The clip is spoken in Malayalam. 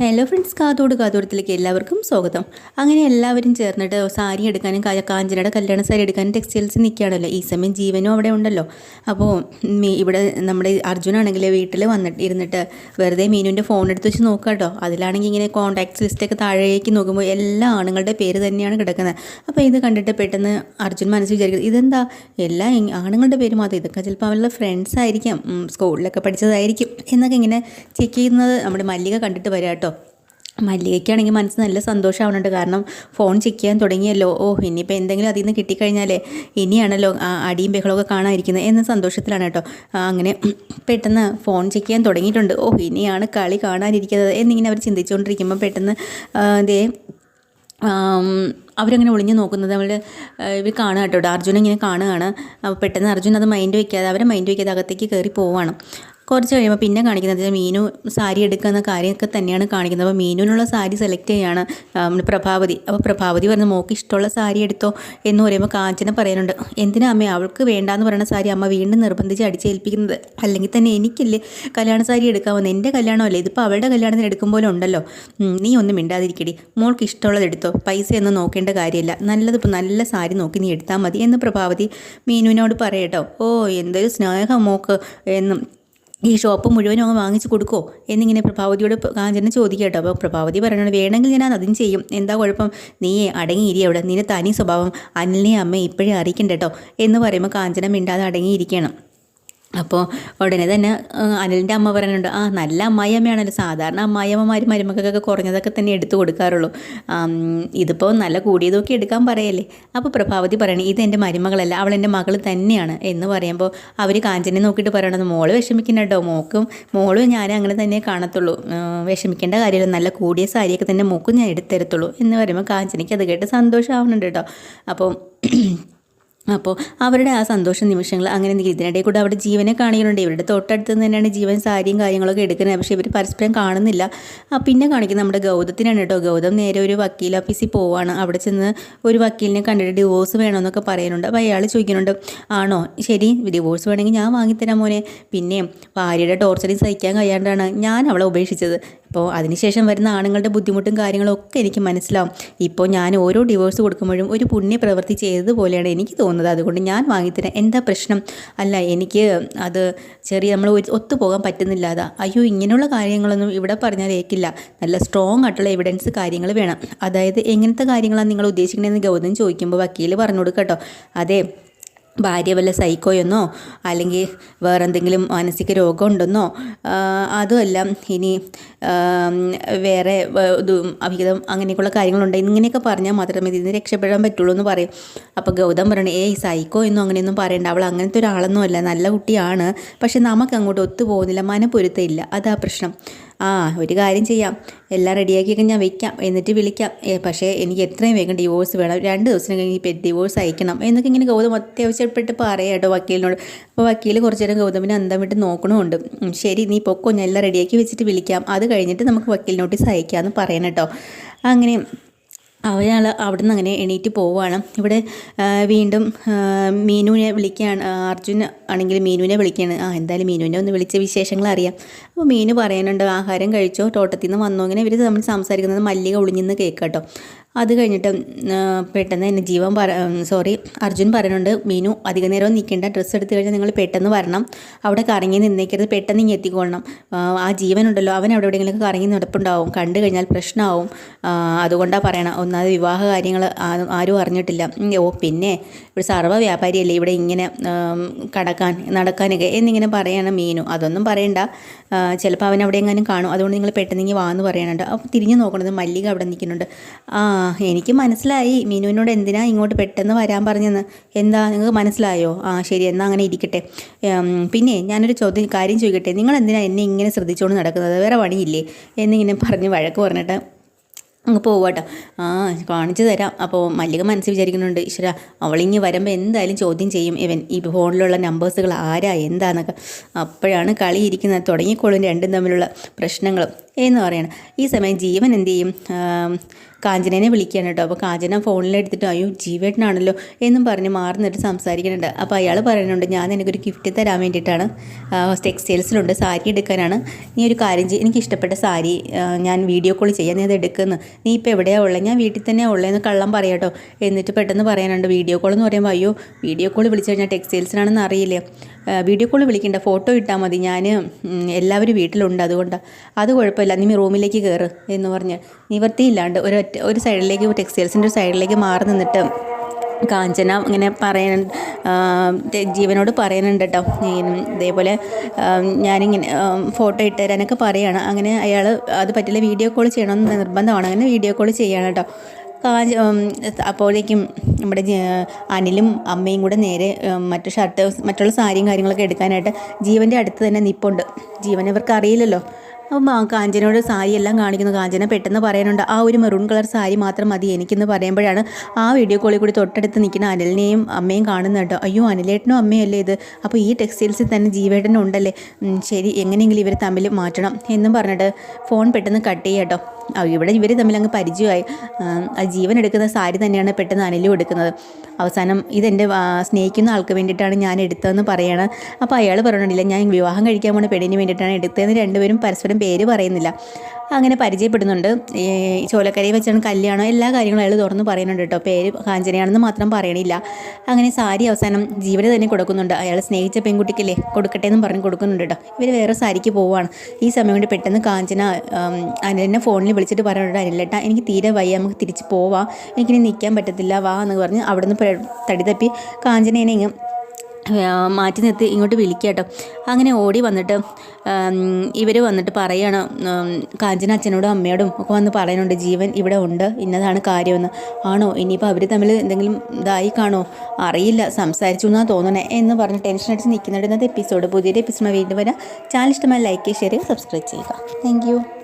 ഹലോ ഫ്രണ്ട്സ് കാതോട് കാതോടത്തിലേക്ക് എല്ലാവർക്കും സ്വാഗതം. അങ്ങനെ എല്ലാവരും ചേർന്നിട്ട് സാരി എടുക്കാനും കാഞ്ചനയുടെ കല്യാണ സാരി എടുക്കാനും ടെക്സ്റ്റൈൽസ് നിൽക്കുകയാണല്ലോ. ഈ സമയം ജീവനും അവിടെ ഉണ്ടല്ലോ. അപ്പോൾ ഇവിടെ നമ്മുടെ അർജുനാണെങ്കിൽ വീട്ടിൽ വന്നിട്ട് ഇരുന്നിട്ട് വെറുതെ മീനുവിന്റെ ഫോൺ എടുത്ത് വെച്ച് നോക്കുക കേട്ടോ. അതിലാണെങ്കിൽ ഇങ്ങനെ കോൺടാക്ട്സ് ലിസ്റ്റൊക്കെ താഴേക്ക് നോക്കുമ്പോൾ എല്ലാ ആണുങ്ങളുടെ പേര് തന്നെയാണ് കിടക്കുന്നത്. അപ്പോൾ ഇത് കണ്ടിട്ട് പെട്ടെന്ന് അർജുൻ മനസ്സിൽ വിചാരിക്കുന്നത് ഇതെന്താ? എല്ലാ ആണുങ്ങളുടെ പേര് മാത്രം ഇതൊക്കെ ചിലപ്പോൾ അവരുടെ ഫ്രണ്ട്സ് ആയിരിക്കാം. സ്കൂളിലൊക്കെ പഠിച്ചതായിരിക്കും. എന്നൊക്കെ ഇങ്ങനെ ചെക്ക് ചെയ്യുന്നത് നമ്മുടെ മല്ലിക കണ്ടിട്ട് വരാം മല്ലികയ്ക്കാണെങ്കിൽ മനസ്സ് നല്ല സന്തോഷമാവുന്നുണ്ട് കാരണം ഫോൺ ചെക്ക് ചെയ്യാൻ തുടങ്ങിയല്ലോ. ഓ ഇനിയിപ്പോൾ എന്തെങ്കിലും അതിൽ നിന്ന് കിട്ടിക്കഴിഞ്ഞാലേ ഇനിയാണല്ലോ അടിയും ബഹളമൊക്കെ കാണാതിരിക്കുന്നത് എന്ന സന്തോഷത്തിലാണ് കേട്ടോ. അങ്ങനെ പെട്ടെന്ന് ഫോൺ ചെക്ക് ചെയ്യാൻ തുടങ്ങിയിട്ടുണ്ട്. ഓ ഇനിയാണ് കളി കാണാനിരിക്കുന്നത് എന്നിങ്ങനെ അവർ ചിന്തിച്ചുകൊണ്ടിരിക്കുമ്പോൾ പെട്ടെന്ന് ദേ അവരങ്ങനെ ഒളിഞ്ഞു നോക്കുന്നത് അവർ ഇവർ കാണുക കേട്ടോ. അർജുൻ ഇങ്ങനെ കാണുകയാണ്. പെട്ടെന്ന് അർജുൻ അത് മൈൻഡ് വയ്ക്കാതെ അവരെ മൈൻഡ് വയ്ക്കാതെ അകത്തേക്ക് കയറി പോവാണ്. കുറച്ച് കഴിയുമ്പോൾ പിന്നെ കാണിക്കുന്നത് മീനു സാരി എടുക്കുന്ന കാര്യമൊക്കെ തന്നെയാണ് കാണിക്കുന്നത്. അപ്പോൾ മീനുവിനുള്ള സാരി സെലക്ട് ചെയ്യാണ് പ്രഭാവതി. അപ്പോൾ പ്രഭാവതി പറഞ്ഞ് മോക്ക് ഇഷ്ടമുള്ള സാരി എടുത്തോ? എന്ന് പറയുമ്പോൾ കാഞ്ചന പറയുന്നുണ്ട്. എന്തിനാ അമ്മ അവൾക്ക് വേണ്ടാന്ന് പറയുന്ന സാരി അമ്മ വീണ്ടും നിർബന്ധിച്ച് അടിച്ചേൽപ്പിക്കുന്നത്? അല്ലെങ്കിൽ തന്നെ എനിക്കല്ലേ കല്യാണ സാരി എടുക്കാമെന്ന് എന്റെ കല്യാണമല്ലേ? ഇതിപ്പോൾ അവളുടെ കല്യാണത്തിന് എടുക്കും പോലെ ഉണ്ടല്ലോ. നീ ഒന്നും മിണ്ടാതിരിക്കടി. മോൾക്ക് ഇഷ്ടമുള്ളത് എടുത്തോ? പൈസയൊന്നും നോക്കേണ്ട കാര്യമില്ല. നല്ലതിപ്പോൾ നല്ല സാരി നോക്കി നീ എടുത്താൽ മതി. എന്ന് പ്രഭാവതി മീനുവിനോട് പറയട്ടോ. ഓ എന്തൊരു സ്നേഹം മോക്ക്. എന്നും ഈ ഷോപ്പ് മുഴുവനും അങ്ങ് വാങ്ങിച്ച് കൊടുക്കുമോ എന്നിങ്ങനെ പ്രഭാവതിയോട് കാഞ്ചനെ ചോദിക്കുക കേട്ടോ. അപ്പോൾ പ്രഭാവതി പറയണത് വേണമെങ്കിൽ ഞാൻ അതും ചെയ്യും. എന്താ കുഴപ്പം? നീയെ അടങ്ങിയിരി അവിടെ. നിന്റെ തനി സ്വഭാവം. അനിലിനെ അമ്മ ഇപ്പോഴേ അറിയിക്കണ്ട കേട്ടോ എന്ന് പറയുമ്പോൾ കാഞ്ചന മിണ്ടാതെ അടങ്ങിയിരിക്കണം അപ്പോൾ ഉടനെ തന്നെ അനിലിന്റെ അമ്മ പറയുന്നുണ്ട് ആ നല്ല അമ്മായിയമ്മയാണല്ലോ. സാധാരണ അമ്മായിയമ്മമാർ മരുമക്കൾക്കൊക്കെ കുറഞ്ഞതൊക്കെ തന്നെ എടുത്തു കൊടുക്കാറുള്ളൂ. ഇതിപ്പോൾ നല്ല കൂടിയതൊക്കെ എടുക്കാൻ പറയല്ലേ? അപ്പോൾ പ്രഭാവതി പറയണേ ഇത് എന്റെ മരുമകളല്ല അവൾ എന്റെ മകൾ തന്നെയാണ്. എന്ന് പറയുമ്പോൾ അവർ കാഞ്ചനെ നോക്കിയിട്ട് പറയണത് മോൾ വിഷമിക്കുന്ന കേട്ടോ മോക്കും മോളും ഞാൻ അങ്ങനെ തന്നെ കാണത്തുള്ളൂ. വിഷമിക്കേണ്ട കാര്യമില്ല. നല്ല കൂടിയ സാരിയൊക്കെ തന്നെ മോക്കും ഞാൻ എടുത്തരത്തുള്ളൂ. എന്ന് പറയുമ്പോൾ കാഞ്ചനയ്ക്ക് അത് കേട്ട് സന്തോഷമാവുന്നുണ്ട് കേട്ടോ അപ്പോൾ അപ്പോൾ അവരുടെ ആ സന്തോഷ നിമിഷങ്ങൾ അങ്ങനെ എന്തെങ്കിലും ഇതിനിടയിൽ കൂടെ അവിടെ ജീവനെ കാണിക്കുന്നുണ്ട്. ഇവരുടെ തൊട്ടടുത്ത് തന്നെയാണ് ജീവൻ സാരിയും കാര്യങ്ങളൊക്കെ എടുക്കുന്നത്. പക്ഷേ ഇവർ പരസ്പരം കാണുന്നില്ല. പിന്നെ കാണിക്കുന്നത് നമ്മുടെ ഗൗതത്തിനാണ് കേട്ടോ. ഗൗതം നേരെ ഒരു വക്കീൽ ഓഫീസിൽ പോവാണ്. അവിടെ ചെന്ന് ഒരു വക്കീലിനെ കണ്ടിട്ട് ഡിവോഴ്സ് വേണമെന്നൊക്കെ പറയുന്നുണ്ട്. അപ്പോൾ അയാൾ ചോദിക്കുന്നുണ്ട് ആണോ? ശരി ഡിവോഴ്സ് വേണമെങ്കിൽ ഞാൻ വാങ്ങിത്തരാം മോനെ. പിന്നെ ഭാര്യയുടെ ടോർച്ചറിങ് സഹിക്കാൻ കഴിയാണ്ടാണ് ഞാൻ അവളെ ഉപേക്ഷിച്ചത്. അപ്പോൾ അതിനുശേഷം വരുന്ന ആണുങ്ങളുടെ ബുദ്ധിമുട്ടും കാര്യങ്ങളും ഒക്കെ എനിക്ക് മനസ്സിലാവും. ഇപ്പോൾ ഞാൻ ഓരോ ഡിവോഴ്സ് കൊടുക്കുമ്പോഴും ഒരു പുണ്യ പ്രവൃത്തി ചെയ്തതുപോലെയാണ് എനിക്ക് തോന്നുന്നത്. അതുകൊണ്ട് ഞാൻ വാങ്ങിത്തരാം. എന്താ പ്രശ്നം? അല്ല എനിക്ക് അത് ചെറിയ നമ്മൾ ഒത്തുപോകാൻ പറ്റുന്നില്ല. അതാ അയ്യോ ഇങ്ങനെയുള്ള കാര്യങ്ങളൊന്നും ഇവിടെ പറഞ്ഞാൽ ഏക്കില്ല. നല്ല സ്ട്രോങ് ആയിട്ടുള്ള എവിഡൻസ് കാര്യങ്ങൾ വേണം. അതായത് എങ്ങനത്തെ കാര്യങ്ങളാണ് നിങ്ങൾ ഉദ്ദേശിക്കണമെന്ന് ഗൗതം ചോദിക്കുമ്പോൾ വക്കീൽ പറഞ്ഞു കൊടുക്കട്ടോ അതെ ഭാര്യ വല്ല സൈക്കോയെന്നോ അല്ലെങ്കിൽ വേറെ എന്തെങ്കിലും മാനസിക രോഗമുണ്ടെന്നോ അതുമല്ല ഇനി വേറെ അഭിഹിതം അങ്ങനെയൊക്കെയുള്ള കാര്യങ്ങളുണ്ട്. ഇങ്ങനെയൊക്കെ പറഞ്ഞാൽ മാത്രമേ ഇതിന് രക്ഷപ്പെടാൻ പറ്റുള്ളൂ എന്ന് പറയും. അപ്പോൾ ഗൗതം പറയണേ ഏയ് സൈക്കോ എന്നോ അങ്ങനെയൊന്നും പറയണ്ട. അവൾ അങ്ങനത്തെ ഒരാളൊന്നും അല്ല നല്ല കുട്ടിയാണ്. പക്ഷെ നമുക്ക് അങ്ങോട്ട് ഒത്തുപോകുന്നില്ല മനപ്പൊരുത്തമില്ല. അതാ പ്രശ്നം. ആ ഒരു കാര്യം ചെയ്യാം. എല്ലാം റെഡിയാക്കിയൊക്കെ ഞാൻ വെക്കാം. എന്നിട്ട് വിളിക്കാം. പക്ഷേ എനിക്ക് എത്രയും വേഗം ഡിവോഴ്സ് വേണം. രണ്ട് ദിവസം കഴിഞ്ഞ് ഡിവോഴ്സ് അയക്കണം. എന്നൊക്കെ ഇങ്ങനെ ഗൗതം അത്യാവശ്യപ്പെട്ട് പറയാം കേട്ടോ വക്കീലിനോട്. അപ്പോൾ വക്കീൽ കുറച്ച് നേരം ഗൗതമിനെ അന്തം വിട്ട് നോക്കണമുണ്ട്. ശരി നീ പൊക്കോ. ഞാൻ എല്ലാം റെഡിയാക്കി വെച്ചിട്ട് വിളിക്കാം. അത് കഴിഞ്ഞിട്ട് നമുക്ക് വക്കീൽ നോട്ടീസ് അയക്കാമെന്ന് പറയണം കേട്ടോ. അങ്ങനെ അവയാൾ അവിടെ നിന്ന് അങ്ങനെ എണീറ്റ് പോവുകയാണ്. ഇവിടെ വീണ്ടും മീനുവിനെ വിളിക്കുകയാണ്. അർജുൻ ആണെങ്കിൽ മീനുവിനെ വിളിക്കുകയാണ്. ആ എന്തായാലും മീനുവിനെ ഒന്ന് വിളിച്ച വിശേഷങ്ങൾ അറിയാം അപ്പോൾ മീനു പറയാനുണ്ട് ആഹാരം കഴിച്ചോ? തോട്ടത്തിൽ നിന്ന് വന്നോ? ഇങ്ങനെ ഇവർ തമ്മിൽ സംസാരിക്കുന്നത് മല്ലിക ഒളിഞ്ഞെന്ന് കേൾക്കട്ടോ. അത് കഴിഞ്ഞിട്ട് പെട്ടെന്ന് തന്നെ ജീവൻ പറ സോറി അർജുൻ പറയുന്നുണ്ട് മീനു അധിക നേരം നിൽക്കേണ്ട. ഡ്രസ്സ് എടുത്തു കഴിഞ്ഞാൽ നിങ്ങൾ പെട്ടെന്ന് വരണം. അവിടെ കറങ്ങി നിന്നേക്കരുത്. പെട്ടെന്ന് ഇങ്ങനെ എത്തിക്കൊള്ളണം. ആ, ജീവനുണ്ടല്ലോ. അവൻ അവിടെ എവിടെയെങ്കിലും കറങ്ങി നടപ്പുണ്ടാവും. കണ്ടു കഴിഞ്ഞാൽ പ്രശ്നമാവും. അതുകൊണ്ടാണ് പറയണം. ഒന്നാമത് വിവാഹ കാര്യങ്ങൾ ആരും അറിഞ്ഞിട്ടില്ല. ഓ പിന്നെ ഒരു സർവ വ്യാപാരിയല്ലേ ഇവിടെ ഇങ്ങനെ കടക്കാൻ നടക്കാനൊക്കെ? എന്നിങ്ങനെ പറയണം മീനു. അതൊന്നും പറയണ്ട. ചിലപ്പോൾ അവൻ അവിടെ എങ്ങാനും കാണും. അതുകൊണ്ട് നിങ്ങൾ പെട്ടെന്ന് ഇങ്ങനെ വാന്ന് പറയാനുണ്ട് അപ്പോൾ തിരിഞ്ഞു നോക്കണത് മല്ലിക അവിടെ നിൽക്കുന്നുണ്ട്. ആ എനിക്ക് മനസ്സിലായി. മീനുവിനോട് എന്തിനാ ഇങ്ങോട്ട് പെട്ടെന്ന് വരാൻ പറഞ്ഞെന്ന്? എന്താ നിങ്ങൾക്ക് മനസ്സിലായോ? ആ ശരി എന്നാൽ അങ്ങനെ ഇരിക്കട്ടെ. പിന്നെ ഞാനൊരു ചോദ്യം കാര്യം ചോദിക്കട്ടെ. നിങ്ങൾ എന്തിനാ എന്നെ ഇങ്ങനെ ശ്രദ്ധിച്ചുകൊണ്ട് നടക്കുന്നത്? വേറെ പണിയില്ലേ? എന്നിങ്ങനെ പറഞ്ഞ് വഴക്ക് പറഞ്ഞിട്ട് അങ്ങ് പോവാട്ടോ. ആ കാണിച്ചു തരാം. അപ്പോൾ മല്ലിക മനസ്സിൽ വിചാരിക്കുന്നുണ്ട് ഈശ്വര അവളിങ്ങി വരുമ്പോൾ എന്തായാലും ചോദ്യം ചെയ്യും ഇവൻ ഈ ഫോണിലുള്ള നമ്പേഴ്സുകൾ ആരാ എന്താന്നൊക്കെ. അപ്പോഴാണ് കളി ഇരിക്കുന്നത്. തുടങ്ങിക്കോളും രണ്ടും തമ്മിലുള്ള പ്രശ്നങ്ങളും. എന്ന് പറയണം. ഈ സമയം ജീവൻ എന്ത് ചെയ്യും? കാഞ്ചനേനെ വിളിക്കുകയാണ് കേട്ടോ. അപ്പോൾ കാഞ്ചന ഫോണിലെടുത്തിട്ട് അയ്യോ ജീവേട്ടനാണല്ലോ എന്നും പറഞ്ഞ് മാറി നിന്നിട്ട് സംസാരിക്കുന്നുണ്ട്. അപ്പോൾ അയാൾ പറയുന്നുണ്ട് ഞാൻ എനിക്കൊരു ഗിഫ്റ്റ് തരാൻ വേണ്ടിയിട്ടാണ്. ടെക്സ്റ്റൈൽസിലുണ്ട് സാരി എടുക്കാനാണ്. നീ ഒരു കാര്യം ചെയ്യും. എനിക്ക് ഇഷ്ടപ്പെട്ട സാരി ഞാൻ വീഡിയോ കോൾ ചെയ്യാൻ നീ അത് എടുക്കുന്നു. നീ ഇപ്പോൾ എവിടെയാണ് ഉള്ളത് ഞാൻ വീട്ടിൽ തന്നെയാണ് ഉള്ളതെന്ന് കള്ളം പറയാട്ടോ എന്നിട്ട് പെട്ടെന്ന് പറയാനുണ്ട് വീഡിയോ കോൾ എന്ന് പറയുമ്പോൾ അയ്യോ വീഡിയോ കോൾ വിളിച്ചു കഴിഞ്ഞാൽ ടെക്സ്റ്റൈൽസിനാണെന്ന് അറിയില്ലേ? വീഡിയോ കോൾ വിളിക്കേണ്ട ഫോട്ടോ ഇട്ടാൽ മതി. ഞാൻ എല്ലാവരും വീട്ടിലുണ്ട് അതുകൊണ്ട് അത് കുഴപ്പമില്ല. നീ റൂമിലേക്ക് കയറ് എന്ന് പറഞ്ഞ് നിവർത്തിയില്ലാണ്ട് ഒരു ഒരു സൈഡിലേക്ക് ടെക്സ്റ്റൈൽസിന്റെ ഒരു സൈഡിലേക്ക് മാറി നിന്നിട്ട് കാഞ്ചന ഇങ്ങനെ പറയാൻ ജീവനോട് പറയുന്നുണ്ട് കേട്ടോ ഇതേപോലെ ഞാനിങ്ങനെ ഫോട്ടോ ഇട്ട് തരാനൊക്കെ പറയുകയാണ് അങ്ങനെ അയാൾ അത് പറ്റില്ല വീഡിയോ കോൾ ചെയ്യണമെന്ന് നിർബന്ധമാണ്. അങ്ങനെ വീഡിയോ കോൾ ചെയ്യണം കേട്ടോ അപ്പോഴേക്കും നമ്മുടെ അനിലും അമ്മയും കൂടെ നേരെ മറ്റു ഷർട്ട് മറ്റുള്ള സാരിയും കാര്യങ്ങളൊക്കെ എടുക്കാനായിട്ട് ജീവന്റെ അടുത്ത് തന്നെ നിപ്പുണ്ട്. ജീവൻ ഇവർക്ക് അറിയില്ലല്ലോ. അപ്പം കാഞ്ചനയുടെ സാരി എല്ലാം കാണിക്കുന്നു. കാഞ്ചന പെട്ടെന്ന് പറയാനുണ്ട് ആ ഒരു മെറൂൺ കളർ സാരി മാത്രം മതി എനിക്കെന്ന് പറയുമ്പോഴാണ് ആ വീഡിയോ കോളിൽ കൂടി തൊട്ടടുത്ത് നിൽക്കുന്ന അനിലിനെയും അമ്മയും കാണുന്നത് കേട്ടോ. അയ്യോ അനിലേട്ടനും അമ്മയല്ലേ ഇത്? അപ്പോൾ ഈ ടെക്സ്റ്റൈൽസിൽ തന്നെ ജീവേട്ടനും ഉണ്ടല്ലേ? ശരി എങ്ങനെയെങ്കിലും ഇവർ തമ്മിൽ മാറ്റണം എന്നും പറഞ്ഞിട്ട് ഫോൺ പെട്ടെന്ന് കട്ട് ആ, ഇവിടെ ഇവർ തമ്മിൽ അങ്ങ് പരിചയമായി. ആ, ജീവൻ എടുക്കുന്ന സാരി തന്നെയാണ് പെട്ടെന്ന് അനിലും എടുക്കുന്നത്. അവസാനം ഇതെന്റെ സ്നേഹിക്കുന്ന ആൾക്ക് വേണ്ടിയിട്ടാണ് ഞാൻ എടുത്തതെന്ന് പറയാണ്. അപ്പോൾ അയാൾ പറഞ്ഞിട്ടില്ല ഞാൻ വിവാഹം കഴിക്കാൻ പോകുന്ന പെണ്ണിന് വേണ്ടിയിട്ടാണ് എടുത്തതെന്ന്. രണ്ടുപേരും പരസ്പരം പേര് പറയുന്നില്ല. അങ്ങനെ പരിചയപ്പെടുന്നുണ്ട്. ചോലക്കരയിൽ വെച്ചാണ് കല്യാണം എല്ലാ കാര്യങ്ങളും അയാൾ തുറന്ന് പറയുന്നുണ്ട് കേട്ടോ. പേര് കാഞ്ചനയാണെന്ന് മാത്രം പറയണില്ല. അങ്ങനെ സാരി അവസാനം ജീവന് തന്നെ കൊടുക്കുന്നുണ്ട്. അയാൾ സ്നേഹിച്ച പെൺകുട്ടിക്കല്ലേ കൊടുക്കട്ടെ എന്നും പറഞ്ഞ് കൊടുക്കുന്നുണ്ട് കേട്ടോ. ഇവർ വേറെ സാരിക്ക് പോവാണ്. ഈ സമയം കൊണ്ട് പെട്ടെന്ന് കാഞ്ചന അനിലിനെ ഫോണിൽ വിളിച്ചിട്ട് പറയുന്നുണ്ട് അനിലേട്ടാ എനിക്ക് തീരെ വയ്യ നമുക്ക് തിരിച്ച് പോവാം. എനിക്കിനി നിൽക്കാൻ പറ്റത്തില്ല. വാ എന്ന് പറഞ്ഞ് അവിടുന്ന് തടി തപ്പി കാഞ്ചനേനെ ഇങ്ങ് ആ, മാറ്റി നിർത്തി ഇങ്ങോട്ട് വിളിക്കുക കേട്ടോ. അങ്ങനെ ഓടി വന്നിട്ട് ഇവർ വന്നിട്ട് പറയാണ് കാഞ്ചന അച്ഛനോടും അമ്മയോടും ഒക്കെ വന്ന് പറയുന്നുണ്ട് ജീവൻ ഇവിടെ ഉണ്ട് ഇന്നതാണ് കാര്യമെന്ന്. ആണോ? ഇനിയിപ്പോൾ അവർ തമ്മിൽ എന്തെങ്കിലും ഇതായി കാണോ? അറിയില്ല സംസാരിച്ചു എന്നാണ് തോന്നണേ എന്ന് പറഞ്ഞ് ടെൻഷൻ അടിച്ച് നിൽക്കുന്നുണ്ട് ഇന്നത്തെ എപ്പിസോഡ് പുതിയൊരു എപ്പിസോഡ് വീണ്ടും വരാം. ചാനൽ ഇഷ്ടമായി ലൈക്ക് ഷെയർ സബ്സ്ക്രൈബ് ചെയ്യുക. താങ്ക്